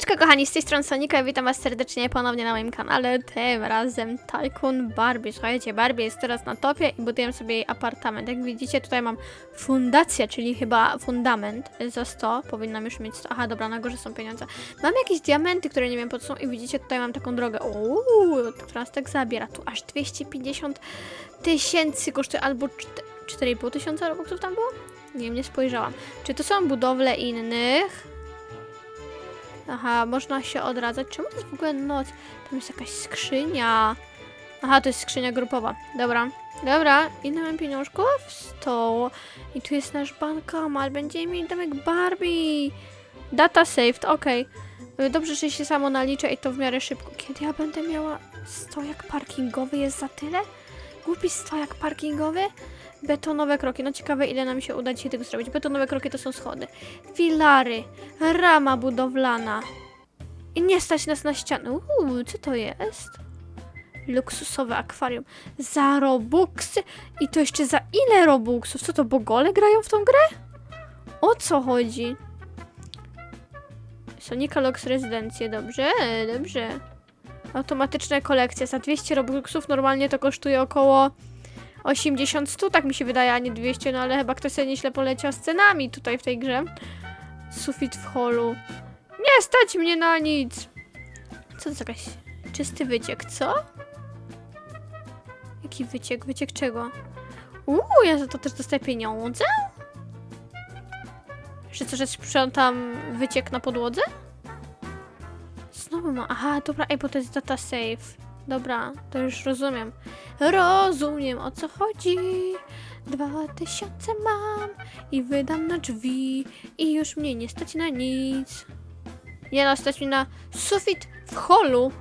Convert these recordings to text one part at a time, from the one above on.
Siemaneczko kochani, z tej strony Sonika, witam was serdecznie ponownie na moim kanale, tym razem Tycoon Barbie. Słuchajcie, Barbie jest teraz na topie i buduję sobie jej apartament. Jak widzicie, tutaj mam fundację, czyli chyba fundament za 100, powinnam już mieć 100. Aha, dobra, na górze są pieniądze. Mam jakieś diamenty, które nie wiem po co są i widzicie, tutaj mam taką drogę, uuu, która nas tak zabiera. Tu aż 250 tysięcy kosztuje, albo 4,5 tysiąca robuxów tam było? Nie wiem, nie spojrzałam. Czy to są budowle innych? Aha, można się odradzać. Czemu to jest w ogóle noc? Tam jest jakaś skrzynia. Aha, to jest skrzynia grupowa. Dobra. Dobra, ile mam pieniążków? 100. I tu jest nasz bankomat. Będziemy mieli domek Barbie. Data saved. Y, Dobrze, że się samo nalicza i to w miarę szybko. Kiedy ja będę miała stojak parkingowy? Jest za tyle? Głupi stojak parkingowy? Betonowe kroki. No ciekawe, ile nam się uda dzisiaj tego zrobić. Betonowe kroki to są schody. Filary. Rama budowlana. I nie stać nas na ścianę. Uuu, co to jest? Luksusowe akwarium. Za robuxy. I to jeszcze za ile robuxów? Co to, bogole grają w tą grę? O co chodzi? Sonika Lux Rezydencje, dobrze, dobrze. Automatyczne kolekcje. Za 200 robuxów normalnie to kosztuje około 80, 100, tak mi się wydaje, a nie 200, no ale chyba ktoś sobie nieźle poleciał z cenami tutaj w tej grze. Sufit w holu. Nie stać mnie na nic! Co to jest jakaś... Czysty wyciek, co? Jaki wyciek? Wyciek czego? Uuu, ja za to też dostaję pieniądze? Że co, że sprzątam wyciek na podłodze? Znowu ma... Aha, dobra, ej, bo to jest data save. Dobra, to już rozumiem. Rozumiem o co chodzi. Dwa tysiące mam i wydam na drzwi i już mnie nie stać na nic. Nie no, stać mi na sufit w holu.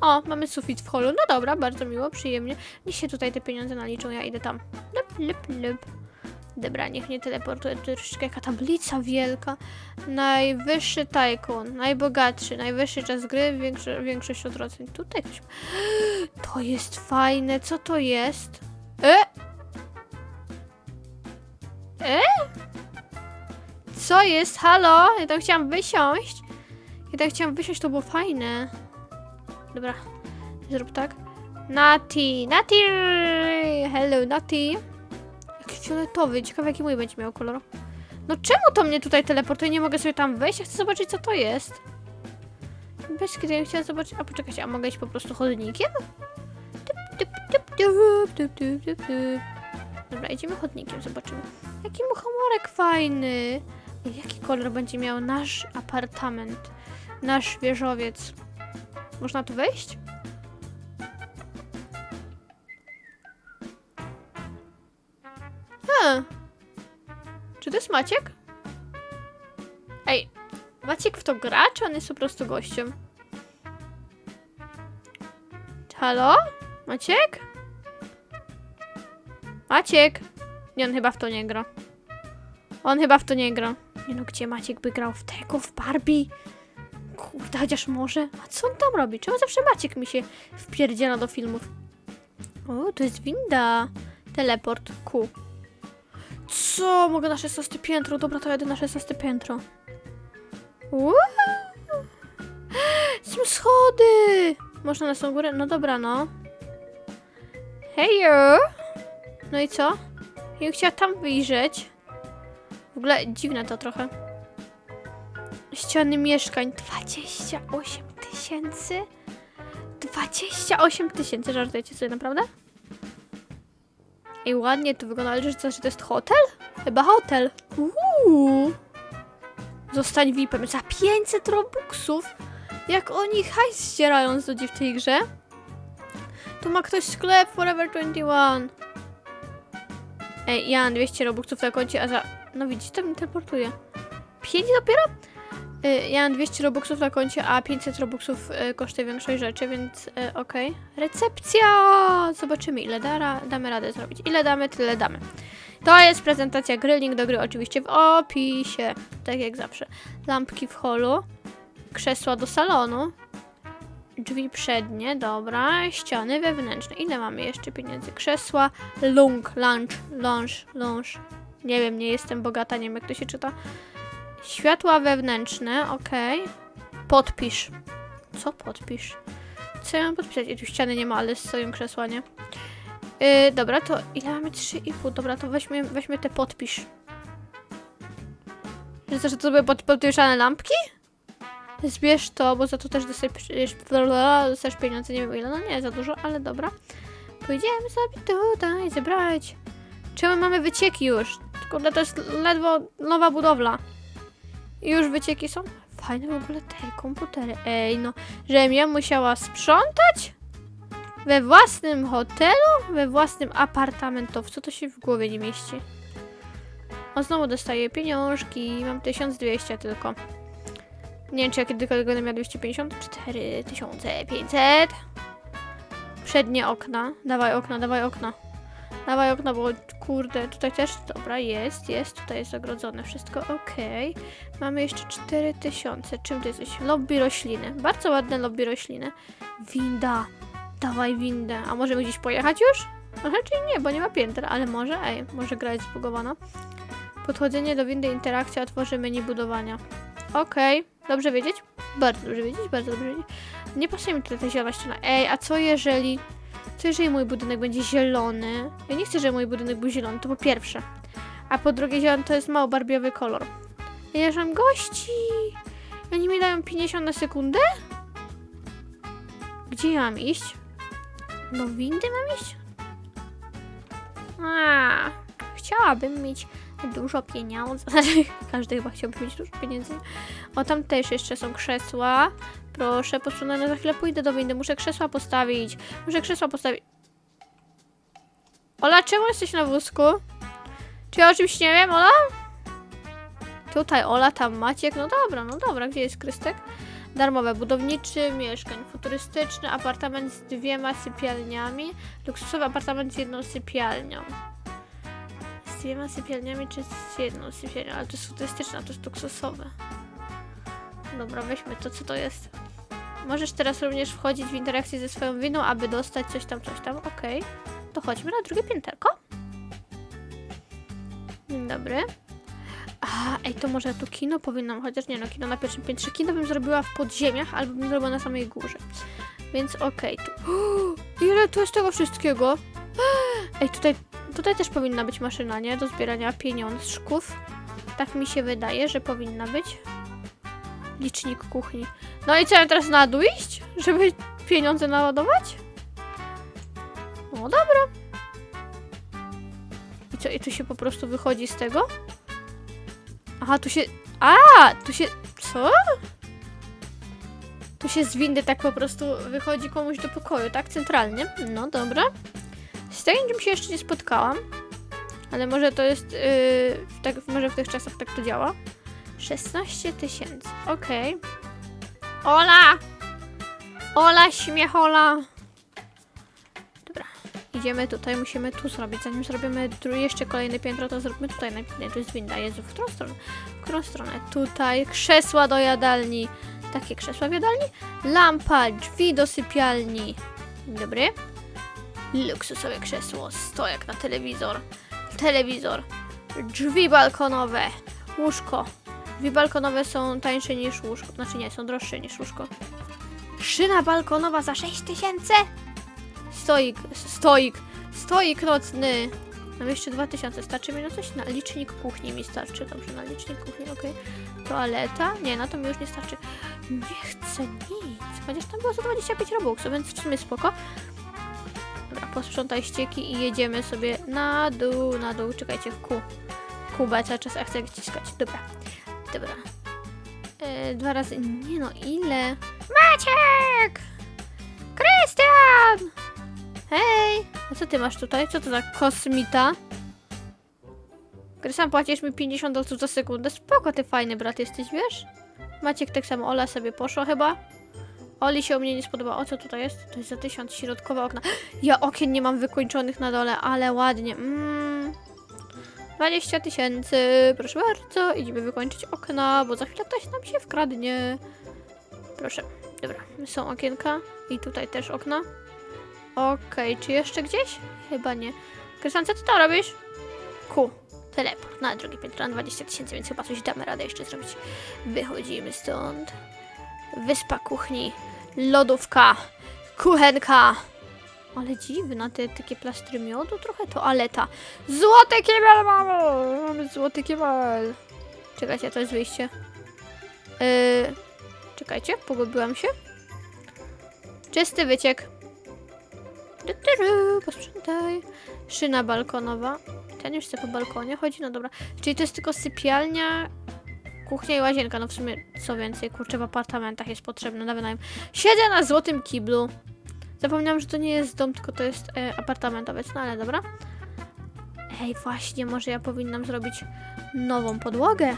O, mamy sufit w holu. No dobra, bardzo miło, przyjemnie. Niech się tutaj te pieniądze naliczą, ja idę tam. Lep, lep, lep. Dobra, niech mnie teleportuje. Tu troszeczkę jaka tablica wielka. Najwyższy tajkun, najbogatszy, najwyższy czas gry, większy, większość odrodzeń. Tutaj ktoś... To jest fajne, co to jest? E? E? Co jest? Halo? Ja tam chciałam wysiąść. Ja tam chciałam wysiąść, to było fajne. Dobra, zrób tak. Nati, Nati! Hello, Nati. Fioletowy, ciekawe jaki mój będzie miał kolor. No czemu to mnie tutaj teleportuje? Nie mogę sobie tam wejść? Ja chcę zobaczyć co to jest. Bez kiedy ja chciałam zobaczyć. A poczekajcie, a mogę iść po prostu chodnikiem? Dobra, idziemy chodnikiem, zobaczymy. Jaki muchomorek fajny. Jaki kolor będzie miał nasz apartament? Nasz wieżowiec. Można tu wejść? Maciek? Ej, Maciek w to gra, czy on jest po prostu gościem? Halo? Maciek? Maciek? Nie, on chyba w to nie gra. On chyba w to nie gra. Nie no, gdzie Maciek by grał w tego, w Barbie? Kurde, chociaż może. A co on tam robi? Czemu zawsze Maciek mi się wpierdziela do filmów? O, to jest winda. Teleport. Q. Co? Mogę na 16 piętro? Dobra, to jadę na 16 piętro. Uuu. Są schody! Można na tą górę? No dobra, no. Hejo! No i co? Ja chciała tam wyjrzeć. W ogóle dziwne to trochę. Ściany mieszkań 28 tysięcy? 28 tysięcy, żartujecie sobie naprawdę? I ładnie to wygląda, ale że co, że to jest hotel? Chyba hotel. Uuu. Zostań VIP-em za 500 robuxów. Jak oni hajs ścierają z ludzi w tej grze. Tu ma ktoś sklep Forever 21. Ej, ja mam 200 robuxów na koncie, a za... No widzisz, to mi teleportuje. 5 dopiero? Y, Ja mam 200 robuxów na koncie, a 500 robuxów y, kosztuje większość rzeczy, więc y, okej. Recepcja! Zobaczymy, ile da, damy radę zrobić. Ile damy, tyle damy. To jest prezentacja gry, link do gry oczywiście w opisie, tak jak zawsze. Lampki w holu, krzesła do salonu, drzwi przednie, dobra, ściany wewnętrzne. Ile mamy jeszcze pieniędzy? Krzesła, lung, lunch, lounge, lounge. Nie wiem, nie jestem bogata, nie wiem jak to się czyta. Światła wewnętrzne, ok. podpisz. Co podpisz? Co ja mam podpisać? I tu ściany nie ma, ale stoją krzesła, nie? Yy, dobra, to ile mamy? 3,5. Dobra, to weźmy, weźmy te podpisz. Że to były pod, lampki? Zbierz to, bo za to też dostajesz, dostajesz pieniądze, nie wiem ile, no nie za dużo, ale dobra. Pójdziemy sobie tutaj zebrać. Czemu mamy wycieki już? Kurde, to jest ledwo nowa budowla. I już wycieki są? Fajne w ogóle te komputery. Ej, no, żebym ja musiała sprzątać? We własnym hotelu? We własnym apartamentowcu? To się w głowie nie mieści. O, znowu dostaję pieniążki. Mam 1200 tylko. Nie wiem, czy ja kiedykolwiek będę miała 250. 4500. Przednie okna. Dawaj okna, dawaj okna. Dawaj okna, bo kurde, tutaj też, dobra, jest, jest, tutaj jest ogrodzone, wszystko okej. Mamy jeszcze 4000, czym ty jesteś? Lobby rośliny, bardzo ładne lobby rośliny. Winda, dawaj windę, a możemy gdzieś pojechać już? No raczej nie, bo nie ma piętra, ale może, ej, może gra jest zbugowana. Podchodzenie do windy, interakcja, otworzy menu budowania. Okej, dobrze wiedzieć? Bardzo dobrze wiedzieć, bardzo dobrze wiedzieć. Nie pasuje mi tutaj ta zielona ściana. Ej, a co jeżeli... Co jeżeli mój budynek będzie zielony? Ja nie chcę, żeby mój budynek był zielony, to po pierwsze. A po drugie, zielony to jest mało barbiowy kolor. Ja już mam gości! I Oni mi dają 50 na sekundę? Gdzie ja mam iść? Do windy mam iść? A, chciałabym mieć dużo pieniędzy. Każdy chyba chciałby mieć dużo pieniędzy. O, tam też jeszcze są krzesła. Proszę, posunę, za chwilę pójdę do windy. Muszę krzesła postawić. Muszę krzesła postawić. Ola, czemu jesteś na wózku? Czy ja o czymś nie wiem, Ola? Tutaj Ola, tam Maciek. No dobra, no dobra. Gdzie jest Krystek? Darmowe, budowniczy mieszkań, futurystyczny apartament z dwiema sypialniami, luksusowy apartament z jedną sypialnią. Z dwiema sypialniami czy z jedną sypialnią? Ale to jest futurystyczne, a to jest luksusowe. Dobra, weźmy to, co to jest. Możesz teraz również wchodzić w interakcję ze swoją winą, aby dostać coś tam, coś tam. Okej. To chodźmy na drugie pięterko. Dzień dobry. A, ej, to może tu kino powinnam, chociaż nie no, kino na pierwszym piętrze. Kino bym zrobiła w podziemiach, albo bym zrobiła na samej górze. Więc okej, tu. ile tu jest tego wszystkiego? Ej, tutaj, tutaj też powinna być maszyna, nie? Do zbierania pieniążków. Tak mi się wydaje, że powinna być. Licznik kuchni. No i co, ja teraz na dół iść? Żeby pieniądze naładować? No dobra. I co, i tu się po prostu wychodzi z tego? Aha, tu się... A, tu się... Co? Tu się z windy tak po prostu wychodzi komuś do pokoju, tak? Centralnie. No dobra. Z takim się jeszcze nie spotkałam. Ale może to jest... Yy, tak, może w tych czasach tak to działa. 16 tysięcy. Okej. Ola! Ola, śmiechola! Dobra. Idziemy tutaj, musimy tu zrobić. Zanim zrobimy jeszcze kolejne piętro, to zróbmy tutaj. Nie, tu jest winda. Jezu, w którą stronę? W którą stronę? Tutaj. Krzesła do jadalni. Takie krzesła w jadalni. Lampa, drzwi do sypialni. Dobry. Luksusowe krzesło. Stojak na telewizor. Telewizor. Drzwi balkonowe. Łóżko. Drzwi balkonowe są tańsze niż łóżko. Znaczy nie, są droższe niż łóżko. Szyna balkonowa za 6 tysięcy? Stoik, stoik, stoik nocny. Mam jeszcze 2000. Starczy mi na coś? Na licznik kuchni mi starczy. Dobrze, na licznik kuchni, okej. Toaleta? Nie, na to mi już nie starczy. Nie chcę nic. Chociaż tam było za 25 robuxów, więc w sumie spoko. Dobra, posprzątaj ścieki i jedziemy sobie na dół, na dół. Czekajcie, w kół. Kubę cały czas, chcę wciskać. Dobra. Dobra. E, dwa razy. Nie no, ile? Maciek! Krystian! Hej! A co ty masz tutaj? Co to za kosmita? Krystian, płacisz mi 50 dolców za sekundę. Spoko, ty fajny brat jesteś, wiesz? Maciek tak samo, Ola sobie poszła chyba. Oli się u mnie nie spodoba. O co tutaj jest? To jest za tysiąc środkowe okna. Ja okien nie mam wykończonych na dole, ale ładnie. Mm. 20 tysięcy, proszę bardzo. Idziemy wykończyć okna, bo za chwilę ktoś nam się wkradnie. Proszę. Dobra, są okienka i tutaj też okna. Okej, czy jeszcze gdzieś? Chyba nie. Krystian, co ty tam robisz? Ku. Teleport na drugie piętro na 20 tysięcy, więc chyba coś damy radę jeszcze zrobić. Wychodzimy stąd. Wyspa kuchni, lodówka, kuchenka. Ale dziwna, te takie plastry miodu, trochę toaleta. Złoty kibel mamy! Mamy złoty kibel. Czekajcie, to jest wyjście. Yy, czekajcie, pogubiłam się. Czysty wyciek. Posprzątaj. Szyna balkonowa. Ten już chce po balkonie chodzi, no dobra. Czyli to jest tylko sypialnia, kuchnia i łazienka. No w sumie co więcej, kurczę, w apartamentach jest potrzebne na wynajem. Siedzę na złotym kiblu. Zapomniałam, że to nie jest dom, tylko to jest e, apartamentowiec, no ale dobra. Ej, właśnie, może ja powinnam zrobić nową podłogę.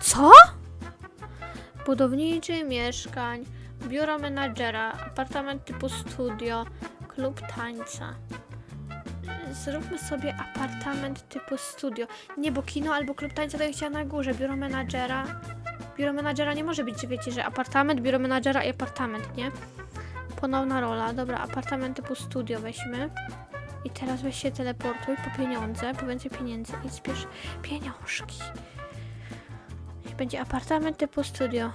Co? Budowniczy mieszkań, biuro menadżera, apartament typu studio, klub tańca. Zróbmy sobie apartament typu studio. Nie, bo kino albo klub tańca to ja na górze. Biuro menadżera. Biuro menadżera nie może być, wiecie, że apartament, biuro menadżera i apartament, nie? Ponowna rola. Dobra, apartament typu studio weźmy. I teraz weź się teleportuj po pieniądze, po więcej pieniędzy i zbierz pieniążki. Będzie apartament typu studio.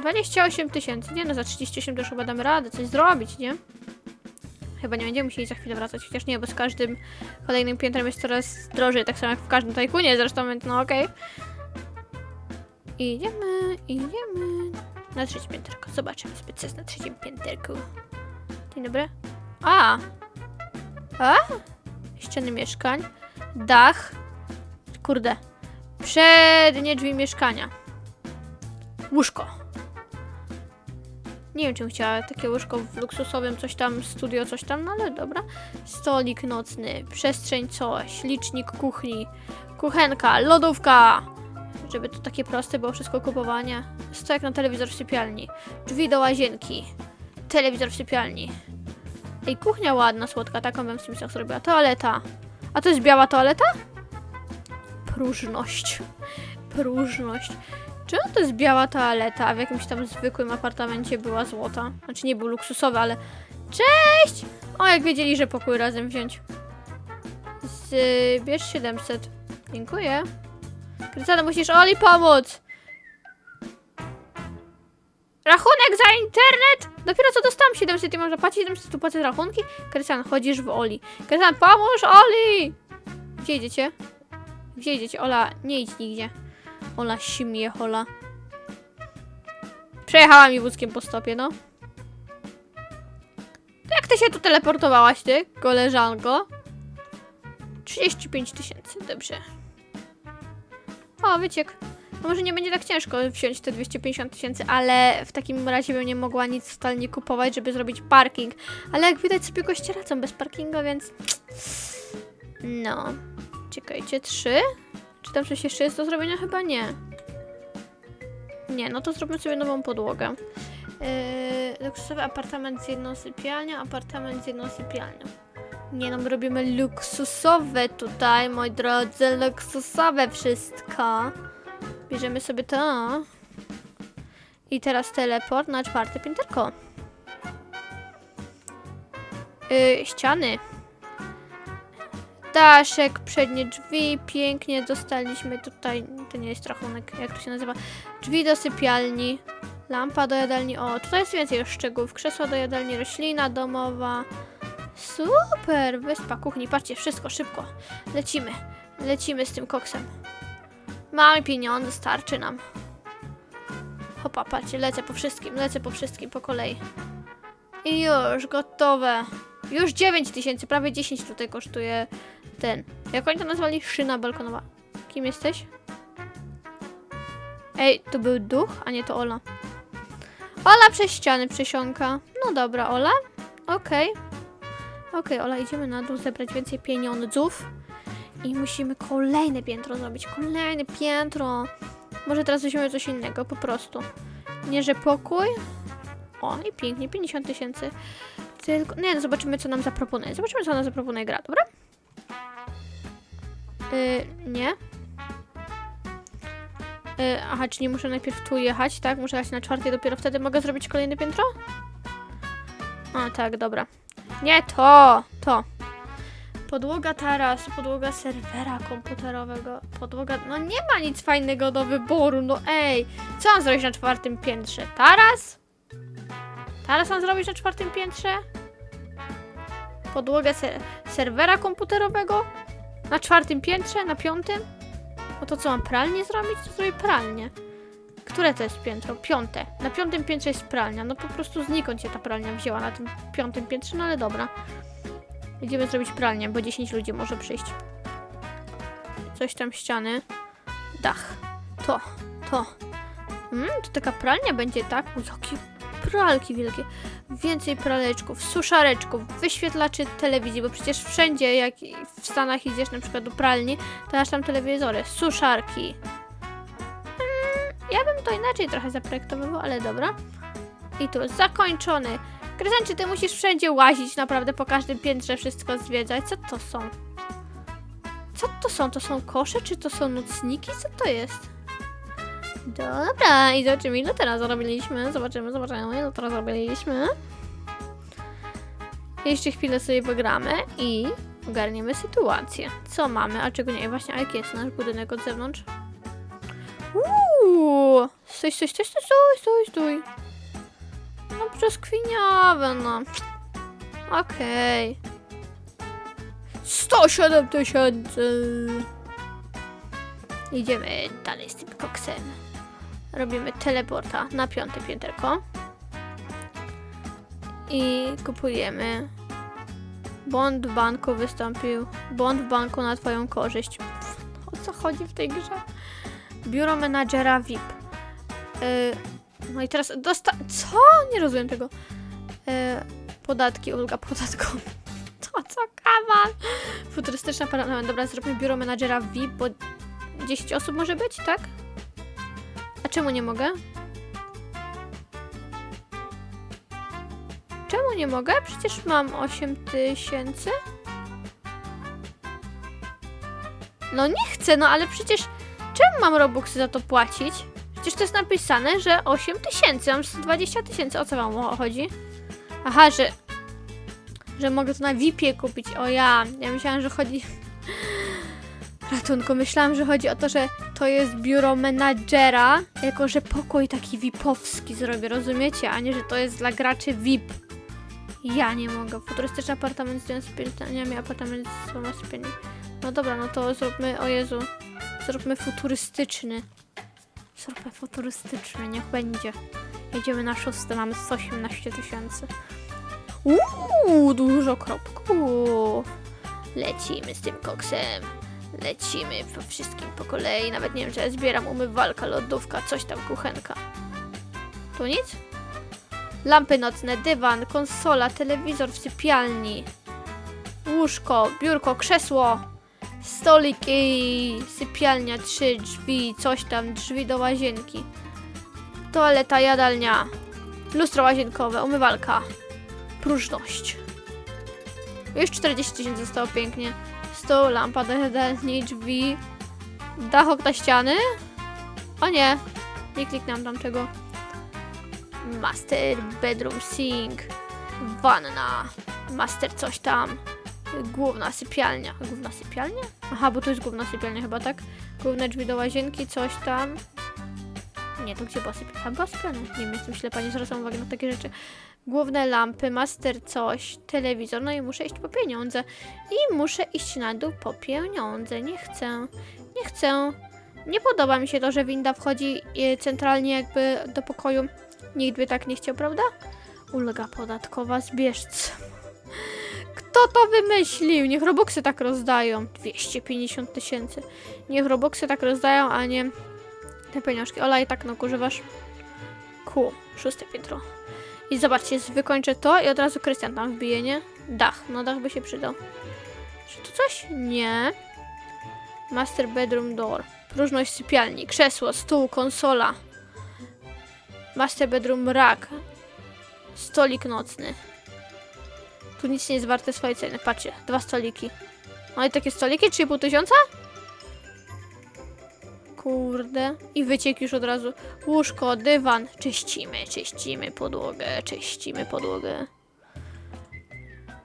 28 tysięcy. Nie no, za 38 też chyba damy radę coś zrobić, nie? Chyba nie będziemy musieli za chwilę wracać, chociaż nie, bo z każdym kolejnym piętrem jest coraz drożej, tak samo jak w każdym tajkunie zresztą, więc no okej. Idziemy, idziemy na trzecie pięterko. Zobaczymy co jest na trzecim pięterku. Dzień dobry. A! A? Ściany mieszkań. Dach. Kurde. Przednie drzwi mieszkania. Łóżko. Nie wiem, czym chciała takie łóżko w luksusowym coś tam, studio, coś tam, no ale dobra. Stolik nocny, przestrzeń coś, licznik kuchni, kuchenka, lodówka. Żeby to takie proste było wszystko kupowanie. Stojak na telewizor w sypialni, drzwi do łazienki, telewizor w sypialni. Ej, kuchnia ładna, słodka, taką bym w Simsach zrobiła. Toaleta. A to jest biała toaleta? Próżność. Próżność. Czemu to jest biała toaleta, a w jakimś tam zwykłym apartamencie była złota? Znaczy nie był luksusowy, ale... Cześć! O, jak wiedzieli, że pokój razem wziąć. Zbierz 700. Dziękuję. Krystiana, musisz Oli pomóc! Rachunek za internet! Dopiero co dostałam 700 i mam zapłacić 700, tu płacę rachunki? Krystian, chodzisz w Oli. Krystian, pomóż Oli! Gdzie idziecie? Gdzie idziecie? Ola, nie idź nigdzie. Ola simie, hola. Przejechała mi wózkiem po stopie, no. Jak ty się tu teleportowałaś, ty, koleżanko? 35 tysięcy, dobrze. O, wyciek. No może nie będzie tak ciężko wziąć te 250 tysięcy, ale w takim razie bym nie mogła nic totalnie kupować, żeby zrobić parking. Ale jak widać sobie goście radzą bez parkingu, więc... No. Czekajcie, trzy? Czy tam coś jeszcze jest do zrobienia? Chyba nie. Nie, no to zróbmy sobie nową podłogę. Yy, luksusowy apartament z jedną sypialnią, apartament z jedną sypialnią. Nie no, my robimy luksusowe tutaj, moi drodzy, luksusowe wszystko. Bierzemy sobie to. I teraz teleport na czwarte pięterko. Yy, ściany. Daszek, przednie drzwi, pięknie dostaliśmy tutaj, to nie jest rachunek, jak to się nazywa, drzwi do sypialni, lampa do jadalni, o, tutaj jest więcej szczegółów, krzesła do jadalni, roślina domowa, super, wyspa kuchni, patrzcie, wszystko, szybko, lecimy, lecimy z tym koksem, mamy pieniądze, starczy nam, hopa, patrzcie, lecę po wszystkim, lecę po wszystkim po kolei i już, gotowe, już 9 tysięcy, prawie 10 tutaj kosztuje ten. Jak oni to nazwali? Szyna balkonowa. Kim jesteś? Ej, to był duch, a nie to Ola. Ola przez ściany przesiąka. No dobra, Ola. Okej. Okej, Ola, idziemy na dół zebrać więcej pieniądzów. I musimy kolejne piętro zrobić. Kolejne piętro. Może teraz weźmiemy coś innego, po prostu. Nie, że pokój. O, i pięknie, 50 tysięcy. Tylko, nie, no zobaczymy, co nam zaproponuje. Zobaczymy, co nam zaproponuje gra, dobra? Yy, nie. Yy, aha, czyli muszę najpierw tu jechać, tak? Muszę jechać na czwartej, dopiero wtedy mogę zrobić kolejne piętro? A, tak, dobra. Nie to! To. Podłoga tarasu, podłoga serwera komputerowego, podłoga... No nie ma nic fajnego do wyboru, no ej! Co mam zrobić na czwartym piętrze? Taras? Taras mam zrobić na czwartym piętrze? Podłogę ser serwera komputerowego? Na czwartym piętrze? Na piątym? No to co, mam pralnię zrobić? To zrobię pralnię. Które to jest piętro? Piąte. Na piątym piętrze jest pralnia. No po prostu znikąd się ta pralnia wzięła na tym piątym piętrze, no ale dobra. Idziemy zrobić pralnię, bo 10 ludzi może przyjść. Coś tam ściany. Dach. To, to. Mm, to taka pralnia będzie, tak? O, jakie pralki wielkie. Więcej praleczków, suszareczków, wyświetlaczy telewizji, bo przecież wszędzie, jak w Stanach idziesz na przykład do pralni, to masz tam telewizory, suszarki. Ja bym to inaczej trochę zaprojektował, ale dobra. I tu zakończony. Kryzancie, ty musisz wszędzie łazić, naprawdę po każdym piętrze wszystko zwiedzać. Co to są? Co to są? To są kosze, czy to są nocniki? Co to jest? Dobra, i zobaczymy ile teraz zarobiliśmy. Zobaczymy, zobaczymy ile teraz zarobiliśmy. Jeszcze chwilę sobie pogramy i ogarniemy sytuację. Co mamy, a czego nie? Właśnie, a jaki jest nasz budynek od zewnątrz? Uuu, stój, stój, stój, stój, stój, stój, stój. No brzoskwiniowe, no. Okej. 107 tysięcy. Idziemy dalej z tym koksem. Robimy teleporta na piąte pięterko. I kupujemy. Bond w banku wystąpił. Bond w banku na twoją korzyść. O co chodzi w tej grze? Biuro menadżera VIP. Y, no i teraz dosta... Co? Nie rozumiem tego. E, podatki, ulga podatkowa. To co kawał? Futurystyczna parlament. Dobra, zróbmy biuro menadżera VIP, bo 10 osób może być, tak? A czemu nie mogę? Czemu nie mogę? Przecież mam 8 tysięcy. No nie chcę, no ale przecież czemu mam Robuxy za to płacić? Przecież to jest napisane, że 8 tysięcy, mam 120 tysięcy. O co wam chodzi? Aha, że... Że mogę to na VIP-ie kupić. O ja, ja myślałam, że chodzi... Ratunku, myślałam, że chodzi o to, że to jest biuro menadżera, jako że pokój taki VIP-owski zrobię, rozumiecie? A nie, że to jest dla graczy VIP. Ja nie mogę. Futurystyczny apartament z sypialniami, apartament z dwoma sypialniami. No dobra, no to zróbmy, o Jezu, zróbmy futurystyczny. Zróbmy futurystyczny, niech będzie. Jedziemy na szóste, mamy 118 tysięcy. Uuu, dużo kropków. Lecimy z tym koksem. Lecimy po wszystkim po kolei. Nawet nie wiem, ja zbieram umywalka, lodówka, coś tam, kuchenka. Tu nic? Lampy nocne, dywan, konsola, telewizor w sypialni. Łóżko, biurko, krzesło. Stolik i sypialnia, trzy drzwi, coś tam, drzwi do łazienki. Toaleta, jadalnia. Lustro łazienkowe, umywalka. Próżność. Już 40 tysięcy zostało pięknie. Stół, lampa do jadalni, drzwi. Dach na ściany. O nie, nie kliknęłam tam tego. Master bedroom sink. Wanna. Master coś tam. Główna sypialnia. Główna sypialnia? Aha, bo tu jest główna sypialnia chyba, tak? Główne drzwi do łazienki, coś tam. Nie, to gdzie była sypialnia? Była sypialnia. Nie wiem, jestem ślepa, nie zwracam uwagi na takie rzeczy. Główne lampy, master coś, telewizor. No i muszę iść po pieniądze. I muszę iść na dół po pieniądze. Nie chcę. Nie chcę. Nie podoba mi się to, że winda wchodzi e, centralnie jakby do pokoju. Nikt by tak nie chciał, prawda? Ulga podatkowa, zbieżc. Kto to wymyślił? Niech Robuxy tak rozdają. 250 tysięcy. Niech Robuxy tak rozdają, a nie te pieniążki. Ola i tak no używasz. Ku, szóste piętro. I zobaczcie, wykończę to i od razu Krystian tam wbije, nie? Dach, no dach by się przydał. Czy tu coś? Nie. Master bedroom door. Próżność sypialni, krzesło, stół, konsola. Master bedroom rak. Stolik nocny. Tu nic nie jest warte swojej ceny. Patrzcie, dwa stoliki. No i takie stoliki, 3,5 tysiąca? Kurde. I wyciek już od razu. Łóżko, dywan. Czyścimy, czyścimy podłogę, czyścimy podłogę.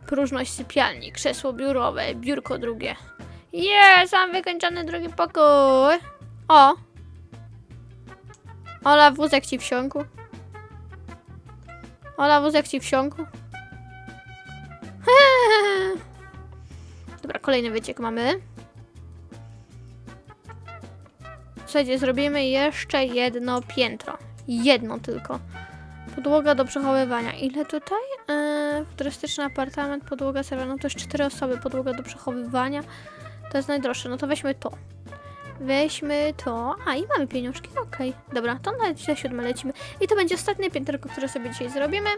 próżność sypialni, krzesło biurowe, biurko drugie. Jest, mam wykończony drugi pokój. O! Ola, wózek ci wsiąkł. Ola, wózek ci wsiąkł. Dobra, kolejny wyciek mamy. Słuchajcie, zrobimy jeszcze jedno piętro. Jedno tylko. Podłoga do przechowywania. Ile tutaj? Yy, turystyczny apartament, podłoga serwerna. To jest cztery osoby. Podłoga do przechowywania. To jest najdroższe. No to weźmy to. Weźmy to. A, i mamy pieniążki. Okej. Dobra, to na dzisiaj siódme lecimy. I to będzie ostatnie pięterko, które sobie dzisiaj zrobimy.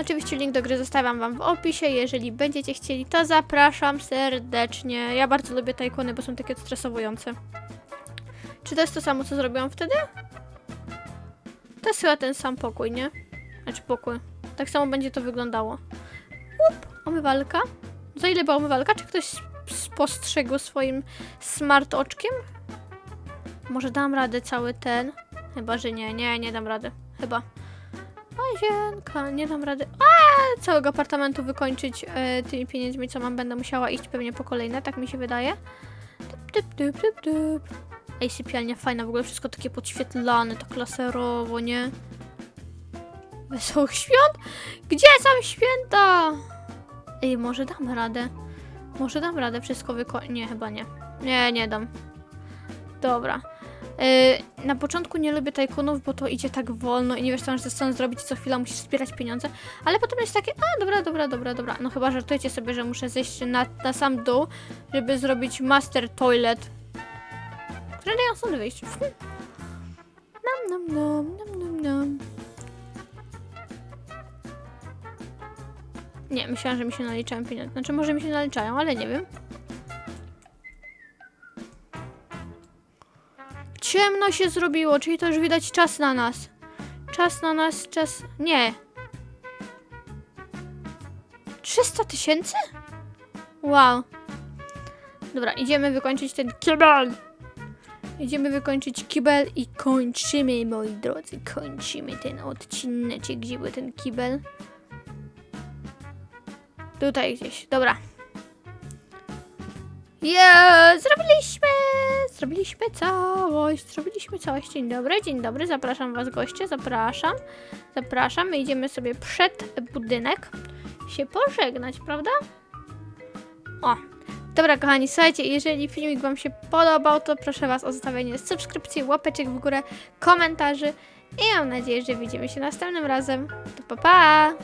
Oczywiście link do gry zostawiam Wam w opisie. Jeżeli będziecie chcieli, to zapraszam serdecznie. Ja bardzo lubię tajkony, bo są takie stresowujące. Czy to jest to samo, co zrobiłam wtedy? To jest chyba ten sam pokój, nie? Znaczy pokój. Tak samo będzie to wyglądało. Up, omywalka. Za ile była omywalka? Czy ktoś spostrzegł swoim smart oczkiem? Może dam radę cały ten? Chyba, że nie. Nie, nie dam rady. Chyba. Łazienka, nie dam rady. A, całego apartamentu wykończyć e, tymi pieniędzmi, co mam. Będę musiała iść pewnie po kolejne, tak mi się wydaje. Typ, typ, typ, typ, typ. Ej, sypialnia fajna, w ogóle wszystko takie podświetlane, tak laserowo, nie? Wesołych świąt? Gdzie są święta? Ej, może dam radę. Może dam radę wszystko wykończyć. Nie, chyba nie. Nie, nie dam. Dobra. Yy, na początku nie lubię tajkunów, bo to idzie tak wolno i nie wiesz, co masz ze sobą zrobić, co chwila musisz zbierać pieniądze, ale potem jest takie, a dobra, dobra, dobra, dobra, no chyba żartujecie sobie, że muszę zejść na, na sam dół, żeby zrobić master toilet, które dają stąd wyjść. Nam, nam, nam, nam, nam, nam. Nie, myślałam, że mi się naliczają pieniądze. Znaczy, może mi się naliczają, ale nie wiem. Ciemno się zrobiło, czyli to już widać czas na nas. Czas na nas, czas... Nie. 300 tysięcy? Wow. Dobra, idziemy wykończyć ten kibel. Idziemy wykończyć kibel i kończymy, moi drodzy. Kończymy ten odcinek. Gdzie był ten kibel? Tutaj gdzieś. Dobra. Jest! Zrobiliśmy! Zrobiliśmy całość. Zrobiliśmy całość. Dzień dobry, dzień dobry. Zapraszam was goście. Zapraszam. Zapraszam. My idziemy sobie przed budynek się pożegnać, prawda? O, Dobra, kochani, słuchajcie, jeżeli filmik Wam się podobał, to proszę Was o zostawienie subskrypcji, łapeczek w górę, komentarzy i mam nadzieję, że widzimy się następnym razem. To pa pa!